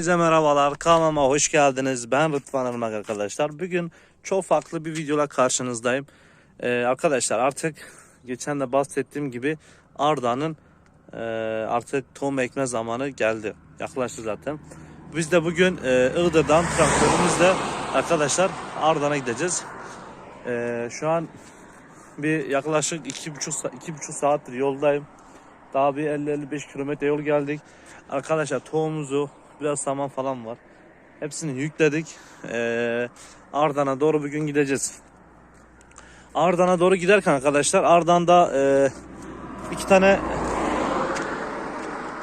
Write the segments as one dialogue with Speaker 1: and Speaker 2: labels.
Speaker 1: Hepinize merhabalar. Kanalıma hoş geldiniz. Ben Rıdvan Irmak arkadaşlar. Bugün çok farklı bir videoyla karşınızdayım. Ee, arkadaşlar artık geçen de bahsettiğim gibi Arda'nın e, artık tohum ekme zamanı geldi. Yaklaştı zaten. Biz de bugün e, Iğdır'dan traktörümüzle arkadaşlar Arda'na gideceğiz. E, şu an bir yaklaşık iki buçuk, iki buçuk saattir yoldayım. Daha bir 50-55 kilometre yol geldik. Arkadaşlar tohumumuzu biraz saman falan var. Hepsini yükledik. Ee, Ardan'a doğru bugün gideceğiz. Ardan'a doğru giderken arkadaşlar Ardan'da e, iki tane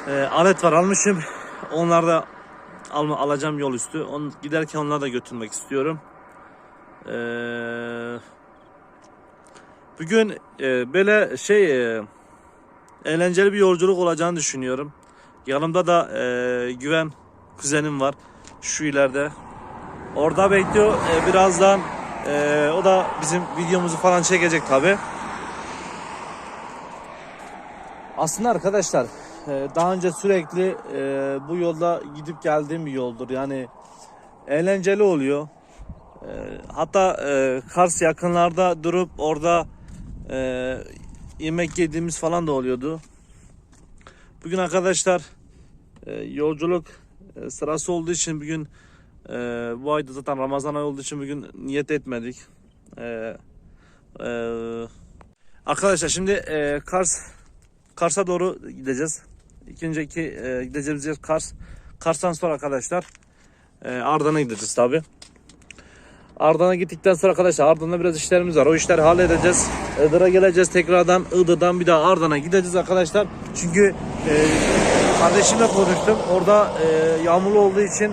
Speaker 1: e, alet var almışım. Onları da alma, alacağım yol üstü. On, giderken onları da götürmek istiyorum. Ee, bugün e, böyle şey e, eğlenceli bir yolculuk olacağını düşünüyorum. Yanımda da e, Güven kuzenim var. Şu ileride. Orada bekliyor. E, birazdan e, o da bizim videomuzu falan çekecek tabi. Aslında arkadaşlar e, daha önce sürekli e, bu yolda gidip geldiğim bir yoldur. Yani eğlenceli oluyor. E, hatta e, Kars yakınlarda durup orada e, yemek yediğimiz falan da oluyordu. Bugün arkadaşlar e, yolculuk sırası olduğu için bugün e, bu ayda zaten Ramazan ayı olduğu için bugün niyet etmedik. E, e, arkadaşlar şimdi e, Kars Kars'a doğru gideceğiz. İkinci iki e, gideceğimiz yer Kars. Kars'tan sonra arkadaşlar e, Ardahan'a gideceğiz tabi. Ardahan'a gittikten sonra arkadaşlar Ardahan'da biraz işlerimiz var. O işleri halledeceğiz. Iğdır'a geleceğiz tekrardan. Iğdır'dan bir daha Ardahan'a gideceğiz arkadaşlar. Çünkü e, kardeşimle konuştum. Orada e, yağmurlu olduğu için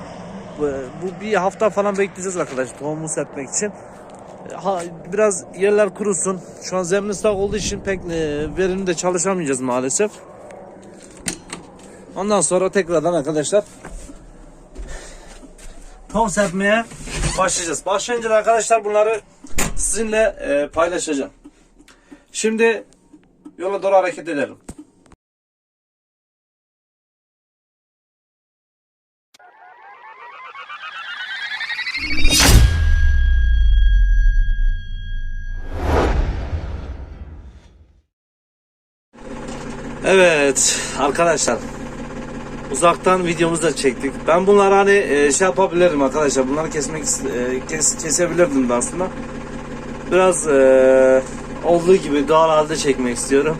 Speaker 1: bu, bu bir hafta falan bekleyeceğiz arkadaşlar tohumu serpmek için. E, Ha, biraz yerler kurusun. Şu an zemin ıslak olduğu için pek e, verimli de çalışamayacağız maalesef. Ondan sonra tekrardan arkadaşlar tohum serpmeye başlayacağız. Başlayınca da arkadaşlar bunları sizinle e, paylaşacağım. Şimdi yola doğru hareket edelim. Evet arkadaşlar uzaktan videomuzu da çektik. Ben bunları hani e, şey yapabilirim arkadaşlar. Bunları kesmek e, kes, kesebilirdim de aslında. Biraz e, olduğu gibi doğal halde çekmek istiyorum.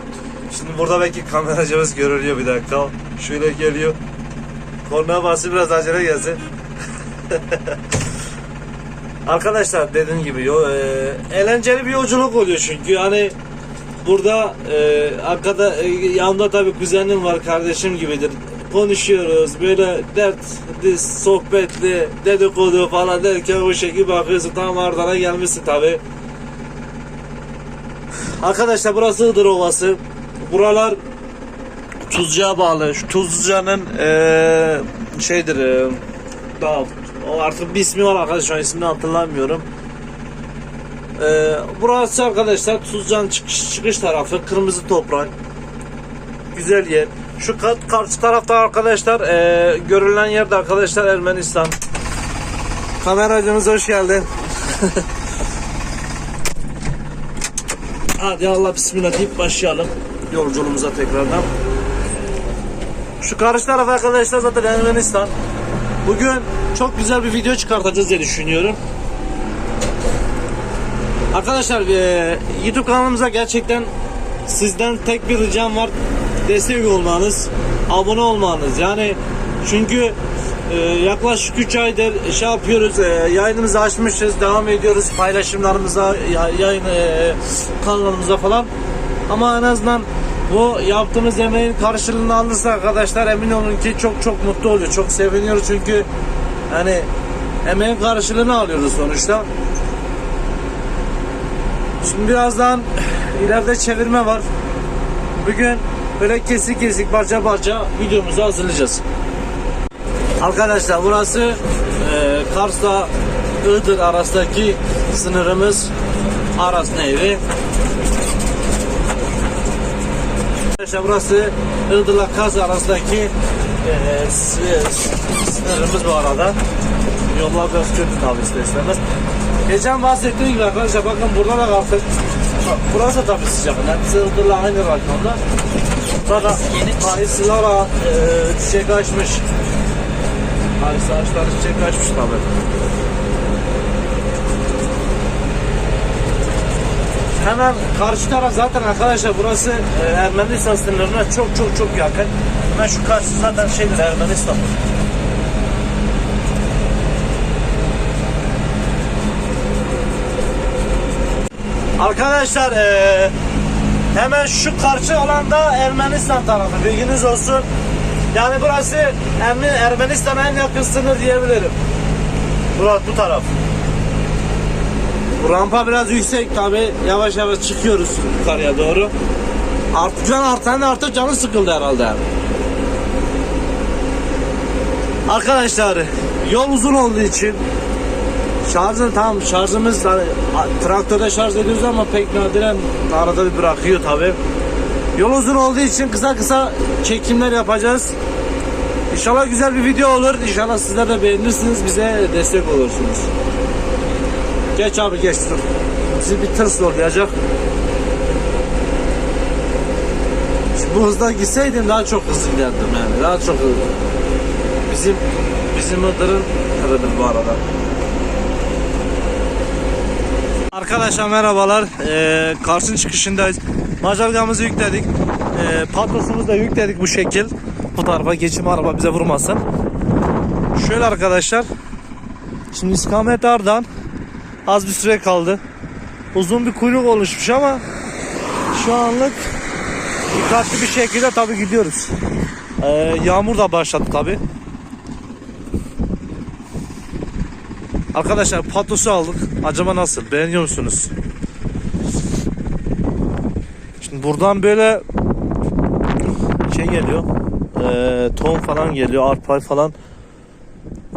Speaker 1: Şimdi burada belki kameracımız görülüyor bir dakika. Şöyle geliyor. Kornaya bası biraz acele gelsin. Arkadaşlar dediğim gibi yo, e, eğlenceli bir yolculuk oluyor çünkü hani burada e, arkada e, yanımda tabii kuzenim var kardeşim gibidir. Konuşuyoruz böyle dert dis, sohbetli dedikodu falan derken o şekilde bakıyorsun tam Ardahan'a gelmişsin tabi arkadaşlar burası Iğdır Ovası. Buralar Tuzcu'ya bağlı. Şu Tuzluca'nın e, şeydir e, daha artık bir ismi var arkadaşlar şu ismini hatırlamıyorum ee, burası arkadaşlar Tuzcan çıkış, çıkış tarafı kırmızı toprak güzel yer. Şu kat, karşı tarafta arkadaşlar ee, görülen yerde arkadaşlar Ermenistan. Kameracımız hoş geldin. Hadi Allah bismillah deyip başlayalım yolculuğumuza tekrardan. Şu karşı taraf arkadaşlar zaten Ermenistan. Bugün çok güzel bir video çıkartacağız diye düşünüyorum Arkadaşlar e, YouTube kanalımıza gerçekten sizden tek bir ricam var. Destek olmanız, abone olmanız. Yani çünkü e, yaklaşık 3 aydır şey yapıyoruz, e, yayınımızı açmışız, devam ediyoruz paylaşımlarımıza, ya- yayın e, kanalımıza falan. Ama en azından bu yaptığımız emeğin karşılığını alırsa arkadaşlar emin olun ki çok çok mutlu oluyor. Çok seviniyoruz çünkü hani emeğin karşılığını alıyoruz sonuçta. Şimdi birazdan ileride çevirme var. Bugün böyle kesik kesik parça parça videomuzu hazırlayacağız. Arkadaşlar burası e, Kars'la Iğdır arasındaki sınırımız Aras Nehri. Arkadaşlar burası Iğdır'la Kaz arasındaki e, sınırımız bu arada. Yollar biraz kötü tabi ister istemez. Geçen bahsettiğim gibi arkadaşlar bakın burada da kalktık. Burası da tabi sıcak. Hepsi Iğdır'la aynı rakamda. Burada kayısılara e, çiçek açmış. Kayısı ağaçları çiçek açmış tabi. Hemen karşı taraf zaten arkadaşlar burası e, Ermenistan sınırına çok çok çok yakın. Hemen şu karşı zaten şeydir Ermenistan. Arkadaşlar e, hemen şu karşı alanda Ermenistan tarafı bilginiz olsun. Yani burası Erme- Ermenistan'a en yakın sınır diyebilirim. Burası bu taraf. Bu rampa biraz yüksek tabi yavaş yavaş çıkıyoruz yukarıya doğru. Artık can artan artık canı sıkıldı herhalde. Arkadaşlar yol uzun olduğu için şarjın tam şarjımız traktörde şarj ediyoruz ama pek nadiren arada bir bırakıyor tabi. Yol uzun olduğu için kısa kısa çekimler yapacağız. İnşallah güzel bir video olur. İnşallah sizler de beğenirsiniz. Bize destek olursunuz. Geç abi geç dur. Bizi bir tır zorlayacak. Şimdi bu hızda gitseydim daha çok hızlı giderdim yani. Daha çok hızlı. Bizim bizim Iğdır'ın tırıdır bu arada. Arkadaşlar merhabalar. Ee, Kars'ın çıkışındayız. Macargamızı yükledik. Ee, patrosumuzu da yükledik bu şekil. Bu tarafa geçim araba bize vurmasın. Şöyle arkadaşlar. Şimdi istikamet Ardahan. Az bir süre kaldı. Uzun bir kuyruk oluşmuş ama şu anlık dikkatli bir şekilde tabi gidiyoruz. Ee, yağmur da başladı tabi. Arkadaşlar patosu aldık. Acaba nasıl? Beğeniyor musunuz? Şimdi buradan böyle şey geliyor. Ee, tohum falan geliyor. Arpa falan.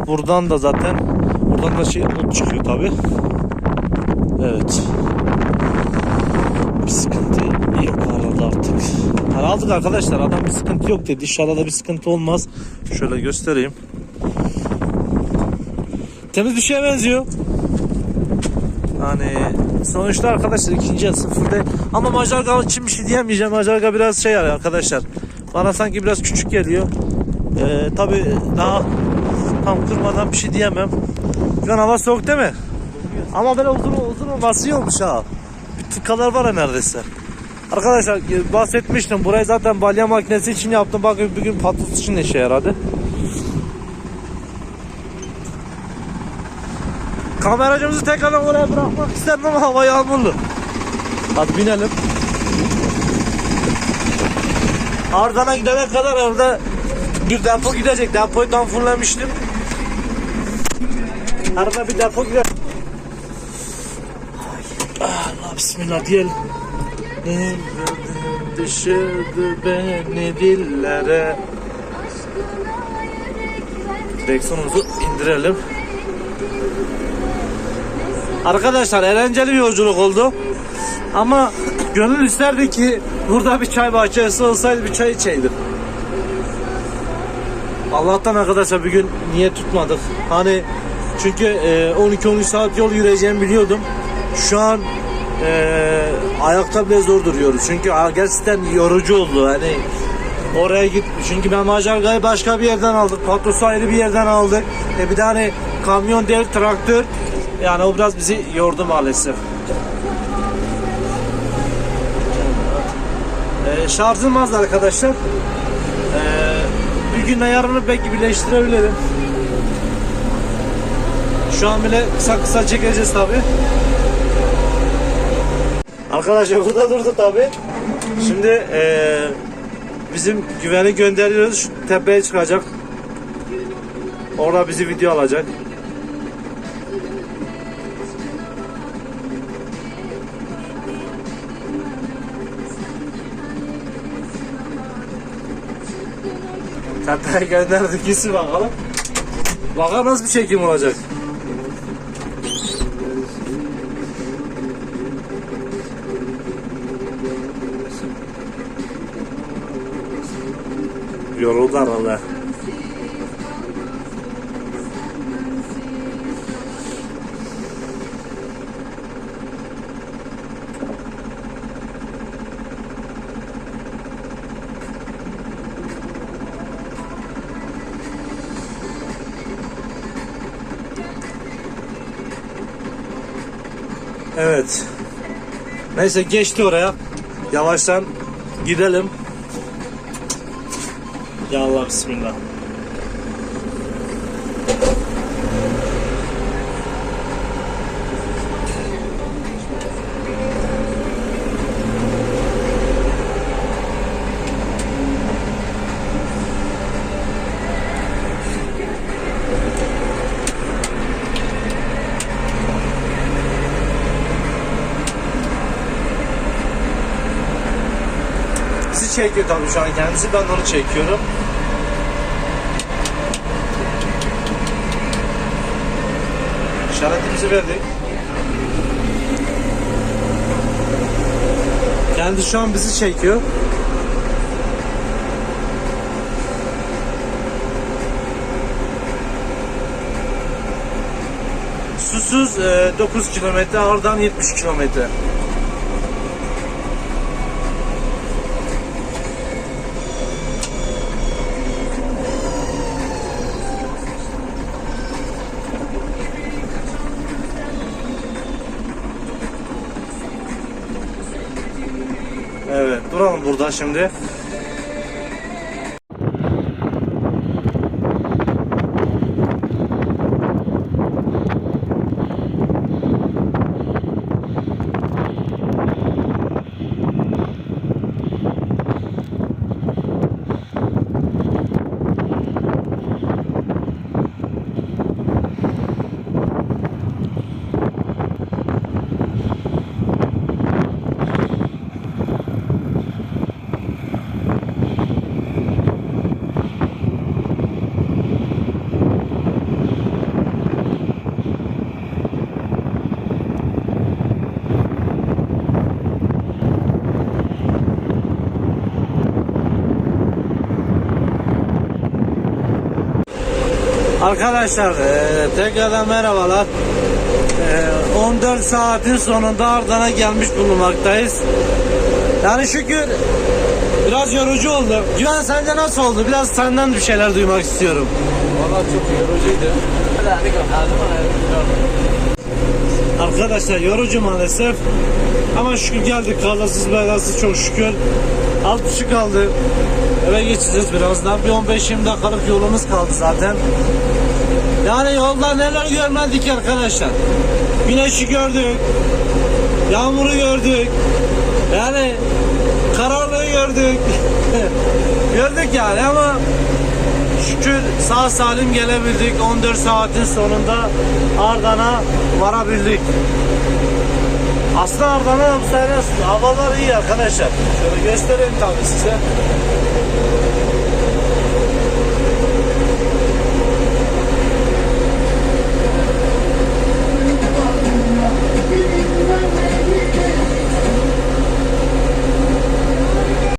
Speaker 1: Buradan da zaten buradan da şey çıkıyor tabi. Evet. Bir sıkıntı yok herhalde artık. Yani aldık arkadaşlar. Adam bir sıkıntı yok dedi. İnşallah da bir sıkıntı olmaz. Şöyle göstereyim. Temiz bir şeye benziyor. Yani sonuçta arkadaşlar ikinci el sıfırda ama Macarga için bir şey diyemeyeceğim. Macarga biraz şey yani arkadaşlar. Bana sanki biraz küçük geliyor. Ee, Tabi daha tam kırmadan bir şey diyemem. Şu an hava soğuk değil mi? Ama böyle uzun uzun olması iyi olmuş ha. Bir tık kadar var ya neredeyse. Arkadaşlar e, bahsetmiştim. Burayı zaten balya makinesi için yaptım. Bakın bugün patlıs için işe yaradı. Kameracımızı tekrardan oraya bırakmak isterim ama hava yağmurlu. Hadi binelim. Arda'na gidene kadar orada bir depo gidecek. Depoyu tam fulllemiştim. Arada bir depo gider. Allah bismillah diyelim. Düşürdü beni dillere. Direksiyonumuzu indirelim. Arkadaşlar eğlenceli bir yolculuk oldu. Ama gönül isterdi ki burada bir çay bahçesi olsaydı bir çay içeydik. Allah'tan arkadaşlar bir gün niye tutmadık. Hani çünkü e, 12-13 saat yol yürüyeceğimi biliyordum. Şu an e, ayakta bile zor duruyoruz. Çünkü gerçekten yorucu oldu. Hani oraya git. Çünkü ben Macarga'yı başka bir yerden aldık. Patros'u ayrı bir yerden aldık. E bir de hani kamyon değil traktör. Yani o biraz bizi yordu maalesef. Ee, şarjım az arkadaşlar. Ee, bir günle yarını belki birleştirebilirim. Şu an bile kısa kısa çekeceğiz tabi. Arkadaşlar burada durdu tabi. Şimdi ee, bizim güveni gönderiyoruz. Şu tepeye çıkacak. Orada bizi video alacak. Kataya gönderdik gitsin bakalım. Bakalım nasıl bir çekim olacak. Yoruldu herhalde. Evet. Neyse geçti oraya. Yavaştan gidelim. Ya Allah bismillah. Bizi çekiyor tabii şu an kendisi. Ben onu çekiyorum. İşaretimizi verdik. Kendi şu an bizi çekiyor. Susuz e, 9 kilometre, oradan 70 kilometre. Duralım burada şimdi. Arkadaşlar e, tekrardan merhabalar. E, 14 saatin sonunda Ardan'a gelmiş bulunmaktayız. Yani şükür biraz yorucu oldu. Güven sence nasıl oldu? Biraz senden bir şeyler duymak istiyorum.
Speaker 2: Valla çok yorucuydu.
Speaker 1: Arkadaşlar yorucu maalesef. Ama şükür geldik kazasız belasız çok şükür. Alt buçuk kaldı. Eve geçeceğiz birazdan. Bir 15-20 dakikalık yolumuz kaldı zaten. Yani yolda neler görmedik arkadaşlar. Güneşi gördük. Yağmuru gördük. Yani karanlığı gördük. gördük yani ama şükür sağ salim gelebildik. 14 saatin sonunda Ardan'a varabildik. Aslında Ardan'a sene havalar iyi arkadaşlar. Şöyle göstereyim tabii size.